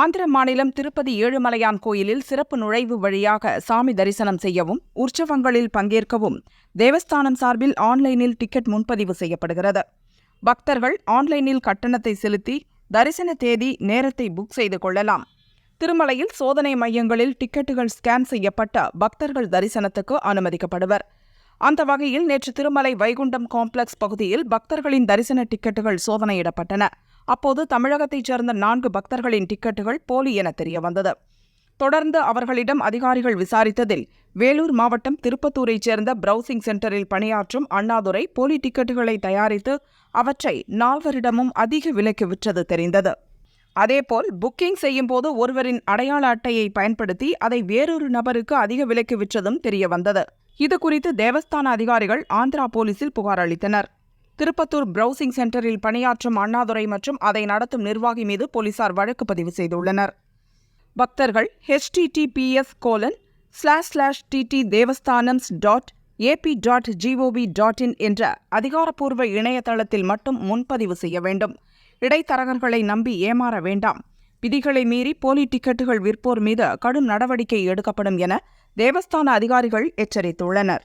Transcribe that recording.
ஆந்திர மாநிலம் திருப்பதி ஏழுமலையான் கோயிலில் சிறப்பு நுழைவு வழியாக சாமி தரிசனம் செய்யவும் உற்சவங்களில் பங்கேற்கவும் தேவஸ்தானம் சார்பில் ஆன்லைனில் டிக்கெட் முன்பதிவு செய்யப்படுகிறது. பக்தர்கள் ஆன்லைனில் கட்டணத்தை செலுத்தி தரிசன தேதி நேரத்தை புக் செய்து கொள்ளலாம். திருமலையில் சோதனை மையங்களில் டிக்கெட்டுகள் ஸ்கேன் செய்யப்பட்ட பக்தர்கள் தரிசனத்துக்கு அனுமதிக்கப்படுவர். அந்த வகையில் நேற்று திருமலை வைகுண்டம் காம்ப்ளெக்ஸ் பகுதியில் பக்தர்களின் தரிசன டிக்கெட்டுகள் சோதனையிடப்பட்டன. அப்போது தமிழகத்தைச் சேர்ந்த நான்கு பக்தர்களின் டிக்கெட்டுகள் போலி என தெரியவந்தது. தொடர்ந்து அவர்களிடம் அதிகாரிகள் விசாரித்ததில் வேலூர் மாவட்டம் திருப்பத்தூரைச் சேர்ந்த பிரவுசிங் சென்டரில் பணியாற்றும் அண்ணாதுரை போலி டிக்கெட்டுகளை தயாரித்து அவற்றை நால்வரிடமும் அதிக விலைக்கு விற்றது தெரிந்தது. அதேபோல் புக்கிங் செய்யும்போது ஒருவரின் அடையாள அட்டையை பயன்படுத்தி அதை வேறொரு நபருக்கு அதிக விலைக்கு விற்றதும் தெரியவந்தது. இதுகுறித்து தேவஸ்தான அதிகாரிகள் ஆந்திரா போலீசில் புகார் அளித்தனர். திருப்பத்தூர் பிரவுசிங் சென்டரில் பணியாற்றும் அண்ணாதுரை மற்றும் அதை நடத்தும் நிர்வாகி மீது போலீசார் வழக்கு பதிவு செய்துள்ளனர். பக்தர்கள் HTTPS colon slash slash TT Devasthanams dot AP dot gov dot in என்ற அதிகாரப்பூர்வ இணையதளத்தில் மட்டும் முன்பதிவு செய்ய வேண்டும். இடைத்தரகர்களை நம்பி ஏமாற வேண்டாம். விதிகளை மீறி போலி டிக்கெட்டுகள் விற்போர் மீது கடும் நடவடிக்கை எடுக்கப்படும் என தேவஸ்தான அதிகாரிகள் எச்சரித்துள்ளனர்.